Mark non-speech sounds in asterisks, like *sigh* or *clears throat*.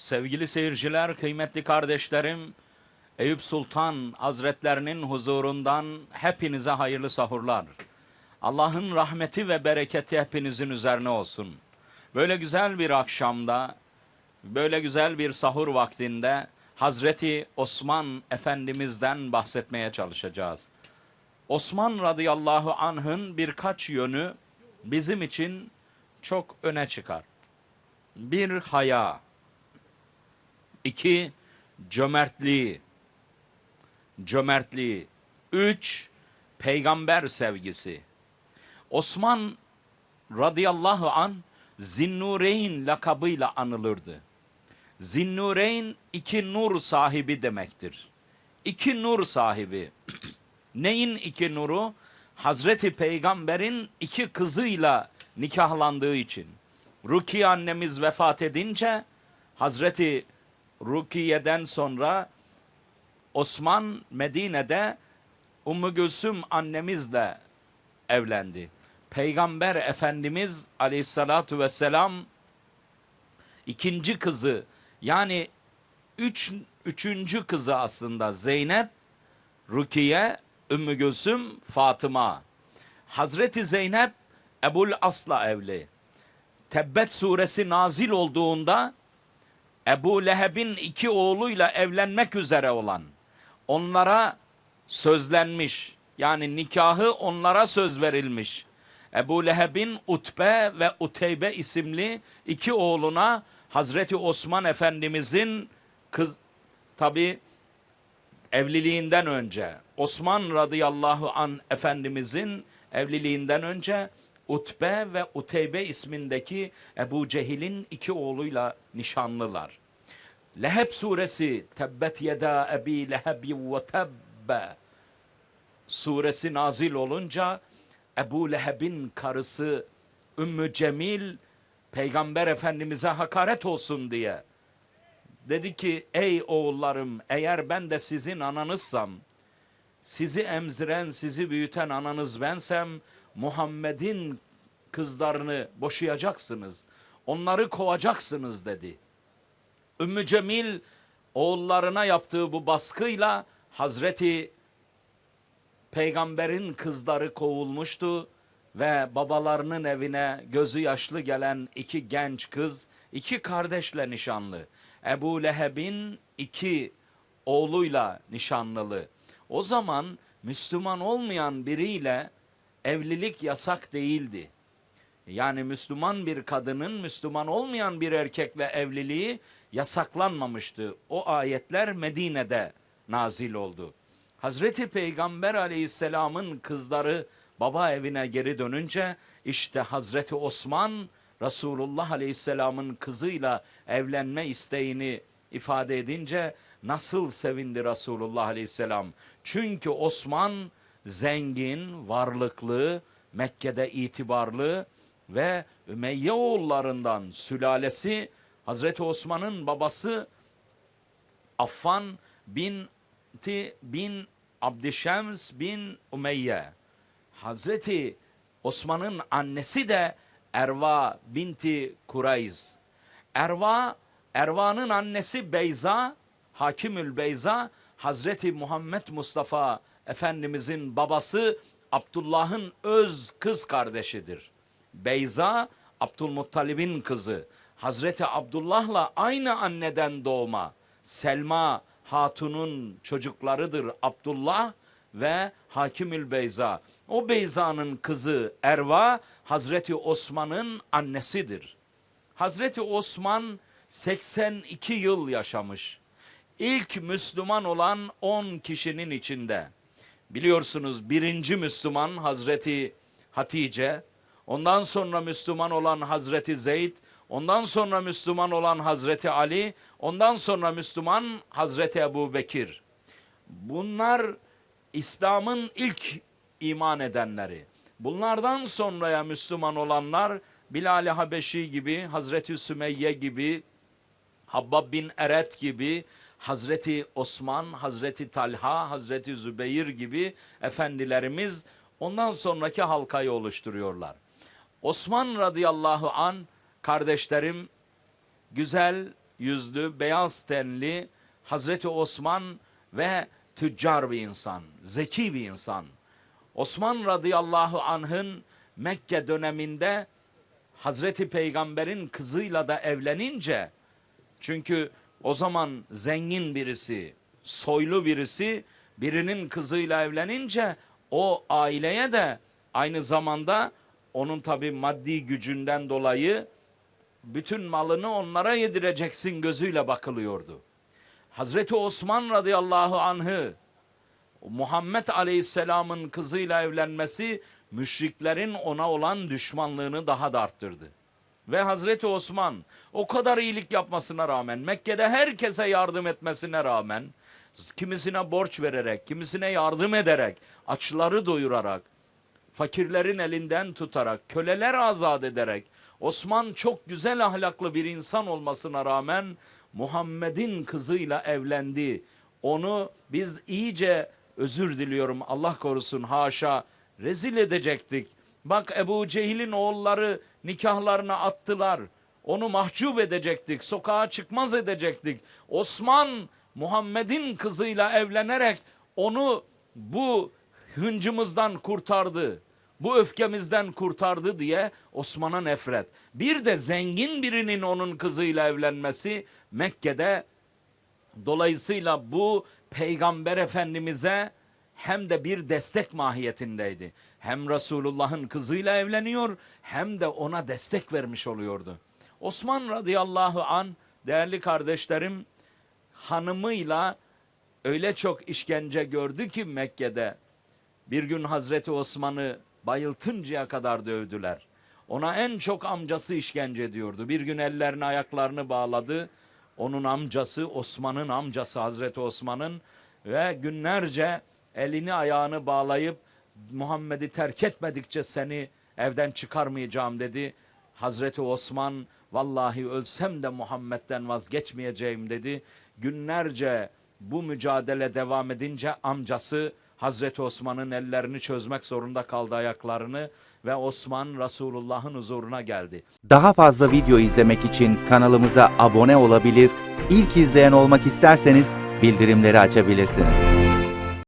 Sevgili seyirciler, kıymetli kardeşlerim, Eyüp Sultan Hazretlerinin huzurundan hepinize hayırlı sahurlar. Allah'ın rahmeti ve bereketi hepinizin üzerine olsun. Böyle güzel bir akşamda, böyle güzel bir sahur vaktinde Hazreti Osman Efendimiz'den bahsetmeye çalışacağız. Osman radıyallahu anh'ın birkaç yönü bizim için çok öne çıkar. Bir haya, iki cömertliği, cömertliği, üç peygamber sevgisi. Osman radıyallahu an Zinnureyn lakabıyla anılırdı. Zinnureyn iki nur sahibi demektir. İki nur sahibi. *clears throat* Neyin iki nuru? Hazreti Peygamber'in iki kızıyla nikahlandığı için. Rukiye annemiz vefat edince Hazreti Rukiye'den sonra Osman Medine'de Ümmü Gülsüm annemizle evlendi. Peygamber Efendimiz Aleyhissalatu vesselam ikinci kızı yani üç, üçüncü kızı aslında Zeynep, Rukiye, Ümmü Gülsüm, Fatıma. Hazreti Zeynep Ebul As'la evli. Tebbet suresi nazil olduğunda Ebu Leheb'in iki oğluyla evlenmek üzere olan onlara sözlenmiş yani nikahı onlara söz verilmiş. Ebu Leheb'in Utbe ve Uteybe isimli iki oğluna Hazreti Osman Efendimizin kız tabi evliliğinden önce Osman radıyallahu an Efendimizin evliliğinden önce Utbe ve Uteybe ismindeki Ebu Cehil'in iki oğluyla nişanlılar. Leheb suresi Tebbet yeda ebi lehebi ve tebbe suresi nazil olunca Ebu Leheb'in karısı Ümmü Cemil Peygamber Efendimiz'e hakaret olsun diye dedi ki ey oğullarım eğer ben de sizin ananızsam sizi emziren sizi büyüten ananız bensem Muhammed'in kızlarını boşayacaksınız. Onları kovacaksınız dedi. Ümmü Cemil oğullarına yaptığı bu baskıyla Hazreti Peygamberin kızları kovulmuştu ve babalarının evine gözü yaşlı gelen iki genç kız, iki kardeşle nişanlı. Ebu Leheb'in iki oğluyla nişanlılı. O zaman Müslüman olmayan biriyle evlilik yasak değildi. Yani Müslüman bir kadının Müslüman olmayan bir erkekle evliliği yasaklanmamıştı. O ayetler Medine'de nazil oldu. Hazreti Peygamber aleyhisselamın kızları baba evine geri dönünce işte Hazreti Osman Resulullah aleyhisselamın kızıyla evlenme isteğini ifade edince nasıl sevindi Resulullah aleyhisselam. Çünkü Osman zengin, varlıklı, Mekke'de itibarlı ve Ümeyye oğullarından sülalesi Hazreti Osman'ın babası Affan bin bin Abdişems bin Umeyye. Hazreti Osman'ın annesi de Erva binti Kurayz. Erva, Erva'nın annesi Beyza, Hakimül Beyza, Hazreti Muhammed Mustafa Efendimizin babası Abdullah'ın öz kız kardeşidir. Beyza, Abdülmuttalib'in kızı. Hazreti Abdullah'la aynı anneden doğma. Selma Hatun'un çocuklarıdır Abdullah ve Hakimül Beyza. O Beyza'nın kızı Erva Hazreti Osman'ın annesidir. Hazreti Osman 82 yıl yaşamış. İlk Müslüman olan 10 kişinin içinde. Biliyorsunuz birinci Müslüman Hazreti Hatice, ondan sonra Müslüman olan Hazreti Zeyd, ondan sonra Müslüman olan Hazreti Ali, ondan sonra Müslüman Hazreti Ebu Bekir. Bunlar İslam'ın ilk iman edenleri. Bunlardan sonraya Müslüman olanlar Bilal-i Habeşi gibi, Hazreti Sümeyye gibi, Habbab bin Eret gibi, Hazreti Osman, Hazreti Talha, Hazreti Zübeyir gibi efendilerimiz ondan sonraki halkayı oluşturuyorlar. Osman radıyallahu an kardeşlerim güzel, yüzlü, beyaz tenli Hazreti Osman ve tüccar bir insan, zeki bir insan. Osman radıyallahu anh'ın Mekke döneminde Hazreti Peygamber'in kızıyla da evlenince çünkü o zaman zengin birisi, soylu birisi birinin kızıyla evlenince o aileye de aynı zamanda onun tabi maddi gücünden dolayı bütün malını onlara yedireceksin gözüyle bakılıyordu. Hazreti Osman radıyallahu anh'ı Muhammed Aleyhisselam'ın kızıyla evlenmesi müşriklerin ona olan düşmanlığını daha da arttırdı. Ve Hazreti Osman o kadar iyilik yapmasına rağmen Mekke'de herkese yardım etmesine rağmen kimisine borç vererek, kimisine yardım ederek, açları doyurarak, fakirlerin elinden tutarak, köleler azat ederek Osman çok güzel ahlaklı bir insan olmasına rağmen Muhammed'in kızıyla evlendi. Onu biz iyice özür diliyorum Allah korusun haşa rezil edecektik. Bak Ebu Cehil'in oğulları nikahlarına attılar. Onu mahcup edecektik, sokağa çıkmaz edecektik. Osman Muhammed'in kızıyla evlenerek onu bu hıncımızdan kurtardı. Bu öfkemizden kurtardı diye Osman'a nefret. Bir de zengin birinin onun kızıyla evlenmesi Mekke'de dolayısıyla bu peygamber efendimize hem de bir destek mahiyetindeydi. Hem Resulullah'ın kızıyla evleniyor hem de ona destek vermiş oluyordu. Osman radıyallahu an değerli kardeşlerim hanımıyla öyle çok işkence gördü ki Mekke'de bir gün Hazreti Osman'ı bayıltıncaya kadar dövdüler. Ona en çok amcası işkence ediyordu. Bir gün ellerini ayaklarını bağladı. Onun amcası Osman'ın amcası Hazreti Osman'ın ve günlerce elini ayağını bağlayıp Muhammed'i terk etmedikçe seni evden çıkarmayacağım dedi. Hazreti Osman vallahi ölsem de Muhammed'den vazgeçmeyeceğim dedi. Günlerce bu mücadele devam edince amcası Hazreti Osman'ın ellerini çözmek zorunda kaldı ayaklarını ve Osman Resulullah'ın huzuruna geldi. Daha fazla video izlemek için kanalımıza abone olabilir, ilk izleyen olmak isterseniz bildirimleri açabilirsiniz.